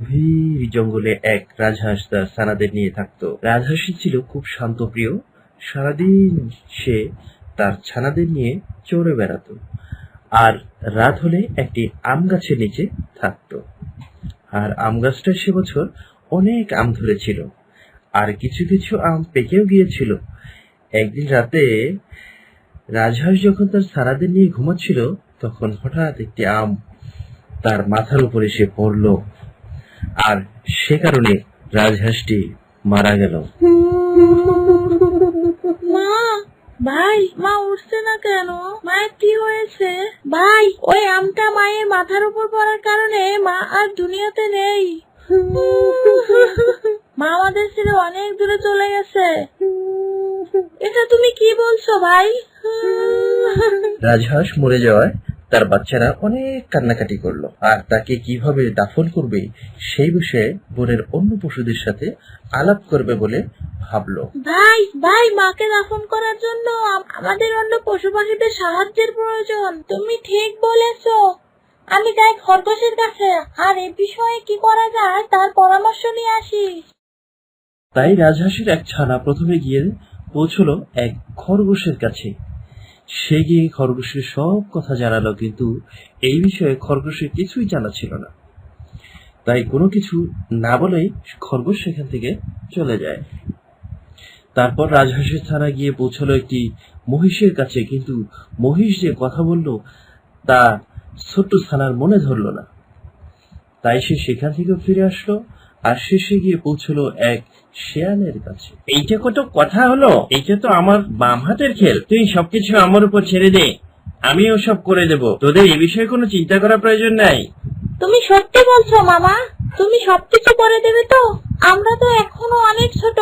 গভীর জঙ্গলে এক রাজহাঁস তার সানাদের নিয়ে থাকতো। রাজহাঁসটি ছিল খুব শান্তপ্রিয়। সারাদিন সে তার ছানাদের নিয়ে চড়ে বেড়াতো আর রাত হলে একটি আম গাছের নিচে থাকতো। আর আম গাছটা সে বছর অনেক আম ধরেছিল আর কিছু কিছু আম পেকেও গিয়েছিল। একদিন রাতে রাজহাঁস যখন তার ছানাদের নিয়ে ঘুমাচ্ছিল, তখন হঠাৎ একটি আম তার মাথার উপরে এসে পড়ল। আর সে কারণে রাজহাঁসটি মারা গেল। মা ভাই মা উঠছে না কেন? মায়ের কি হয়েছে? ভাই ওই আমটা মায়ের মাথার উপর পড়ার কারণে মা আর দুনিয়াতে নেই। মা আমাদের ছেড়ে অনেক দূরে চলে গেছে। এটা তুমি কি বলছো ভাই? রাজহাঁস মরে যাওয়ায় তার বাচ্চারা অনেক কান্নাকাটি করল। আর তাকে কীভাবে দাফন করবে সেই বিষয়ে বনের অন্য পশুদের সাথে আলাপ করবে বলে ভাবলো। ভাই ভাই মাকে দাফন করার জন্য আমাদের অন্য পশু পাখিদের সাহায্যের প্রয়োজন। তুমি ঠিক বলেছ। আমি যাই খরগোশের কাছে। আর এ বিষয়ে কি করা যায় তার পরামর্শ নিয়ে আসি। তাই রাজহাঁসের এক ছানা প্রথমে গিয়ে পৌঁছলো এক খরগোশের কাছে। সে গিয়ে খরগোশের সব কথা জানালো, কিন্তু এই বিষয়ে খরগোশের কিছুই জানা ছিল না। তাই কোনো কিছু না বলেই খরগোশ সেখান থেকে চলে যায়। তারপর রাজহাঁসের থানা গিয়ে পৌঁছলো একটি মহিষের কাছে, কিন্তু মহিষ যে কথা বলল তা ছোট্ট থানার মনে ধরলো না। তাই সে সেখান থেকে ফিরে আসলো আর শেষে গিয়ে পৌঁছলো এক শেয়ালের কাছে। এইটা কত কথা হলো? এইটা তো আমার বাম হাতের খেল। তুই সবকিছু আমার উপর ছেড়ে দে। আমি সব করে দেব। তোদের এই বিষয়ে কোনো চিন্তা করার প্রয়োজন নাই। তুমি সত্যি বলছো মামা? তুমি সবকিছু করে দেবে তো? আমরা তো এখনও অনেক ছোট।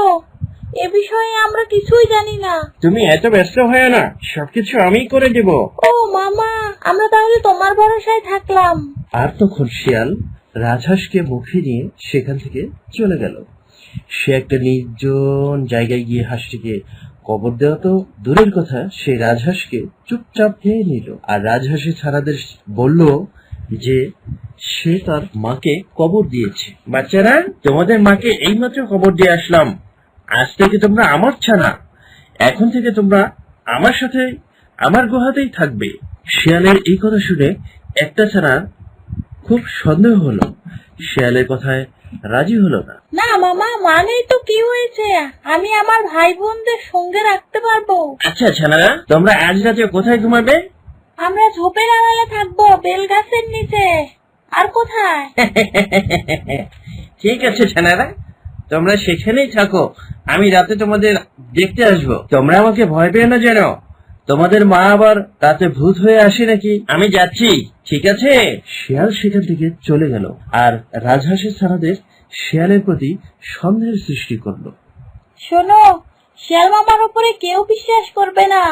এ বিষয়ে আমরা কিছুই জানি না। তুমি এত ব্যস্ত হয় না। সবকিছু আমি করে দেব। ও মামা আমরা তাহলে তোমার ভরসায় থাকলাম। আর তখন শিয়াল রাজহাঁসকে মুখে নিয়ে সেখান থেকে চলে গেল। সে একটা নির্জন জায়গায় গিয়ে হাঁসটিকে কবর দেওয়া তো দূরের কথা, সে রাজহাঁসকে চুপচাপ খেয়ে নিল। আর রাজহাঁসের ছানাদের বলল যে, সে তার মাকে কবর দিয়েছে। বাচ্চারা, তোমাদের মাকে এইমাত্র কবর দিয়ে আসলাম। আজ থেকে তোমরা আমার ছানা। এখন থেকে তোমরা আমার সাথে, আমার গুহাতেই থাকবে। শিয়ালের এই কথা শুনে একটা ছানার খুব সন্দেহ হলো। শিয়ালের কথায় রাজি হলো না। না মামা মানে তো কি হয়েছে? আমি আমার ভাই বোনদের সঙ্গে রাখতে পারব। আচ্ছা ছানারা তোমরা আজ রাতে কোথায় ঘুমাবে? আমরা ঝোপের আড়ালে থাকব বেল গাছের নিচে। আর কোথায়? ঠিক আছে ছানারা তোমরা সেখানেই থাকো। আমি রাতে তোমাদের দেখতে আসব। তোমরা আমাকে ভয় পেও না যেন। তোমাদের মা আবার রাতে ভূত হয়ে আসে নাকি? আমি যাচ্ছি। ঠিক আছে? শিয়াল সেখান থেকে চলে গেল আর রাজহাঁসের ছানাদের শিয়ালের প্রতি সন্দেহের সৃষ্টি করল। শোনো শিয়াল মামার উপরে কেউ বিশ্বাস করবে না।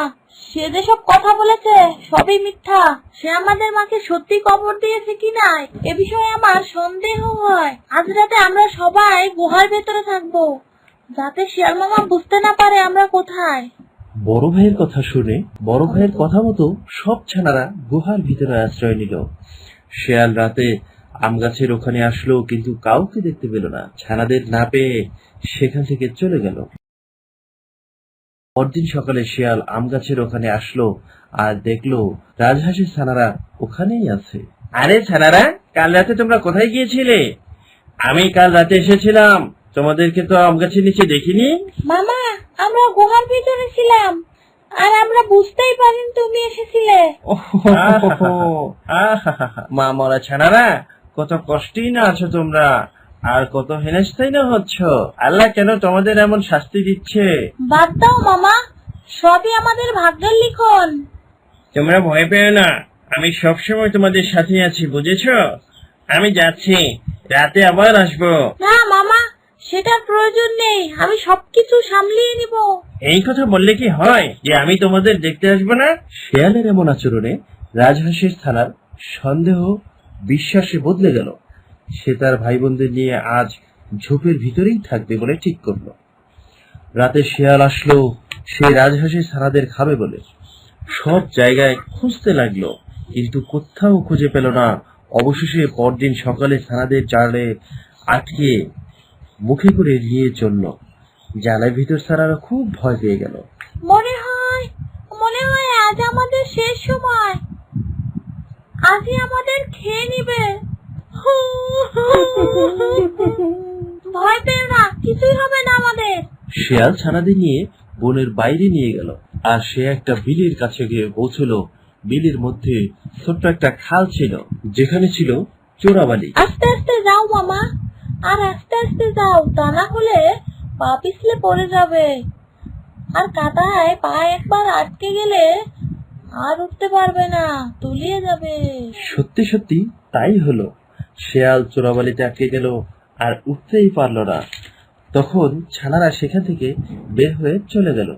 সে যেসব কথা বলেছে সবই মিথ্যা। সে আমাদের মাকে সত্যি কবর দিয়েছে কি না এ বিষয়ে আমার সন্দেহ হয়। আজ রাতে আমরা সবাই গুহার ভেতরে থাকব। যাতে শিয়াল মামা বুঝতে না পারে আমরা কোথায়। বড় ভাইয়ের কথা শুনে বড় ভাইয়ের কথা মতো সব ছানারা গুহার ভিতরে আশ্রয় নিল। শেয়াল রাতে আম গাছের ওখানে আসলো, কিন্তু কাউকে দেখতে পেল না। ছানাদের না পেয়ে সেখান থেকে চলে গেল। পরদিন সকালে শিয়াল আম গাছের ওখানে আসলো আর দেখল রাজহাঁসের ছানারা ওখানেই আছে। আরে ছানারা, কাল রাতে তোমরা কোথায় গিয়েছিলে? আমি কাল রাতে এসেছিলাম। তোমাদেরকে তো আম গাছের নিচে দেখিনি। মামা আমরা গুহার ভিতরে ছিলাম। আর আমরা বুঝতেই পারিনি তুমি এসেছিলে। মা মরা ছানারা কত কষ্টই না আছো তোমরা। আর কত হেনস্থাই না হচ্ছ। আল্লাহ কেন তোমাদের এমন শাস্তি দিচ্ছে? বাদ দাও মামা সবই আমাদের ভাগ্যের লিখন। তোমরা ভয় পেও না আমি সবসময় তোমাদের সাথে আছি বুঝেছ? আমি যাচ্ছি রাতে আবার আসব। না মামা সেটার প্রয়োজন নেই আমি সবকিছু সামলিয়ে নিব। এই কথা বললে কি হয় যে আমি তোমাদের দেখতে আসব না? শেয়ালের এমন আচরণে রাজহাঁসের থানার সন্দেহ বিশ্বাসে বদলে গেল। সে তার ভাই বোনদের নিয়ে আজ ঝোপের ভিতরেই থাকবে বলে ঠিক করল। রাতে শেয়াল আসলো সে রাজহাঁসের ছানাদের খাবে বলে। সব জায়গায় খুঁজতে লাগল কিন্তু কোথাও খুঁজে পেল না। অবশেষে পরদিন সকালে ছানাদের জালে আটকে মুখে করে নিয়ে চলল। জানার ভিতর সারারা খুব ভয় পেয়ে গেল। মনে হয় মনে হয় আজ আমাদের শেষ সময়। আজই আমাদের খেয়ে নিবে। ভয় পেও না কিছুই হবে না আমাদের। শিয়াল ছানাদের নিয়ে বনের বাইরে নিয়ে গেল। আর সে একটা বিলের কাছে গিয়ে পৌঁছল। বিলের মধ্যে ছোট্ট একটা খাল ছিল যেখানে ছিল চোরাবালি। আস্তে আস্তে যাও মামা। আর আস্তে আস্তে যাও, তা না হলে পা পিছলে পড়ে যাবে। আর কাদায় পা একবার আটকে গেলে আর উঠতে পারবে না তুলিয়ে যাবে। সত্যি সত্যি, তাই হলো। শেয়াল চোরাবালিতে আটকে গেল আর উঠতেই পারল না। তখন ছানারা সেখান থেকে বের হয়ে চলে গেল।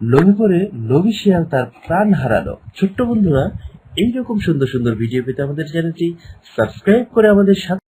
লোভে পড়ে লোভী শিয়াল তার প্রাণ হারালো। ছোট্ট বন্ধুরা, এইরকম সুন্দর সুন্দর ভিডিও পেতে আমাদের চ্যানেলটি সাবস্ক্রাইব করে আমাদের সাথে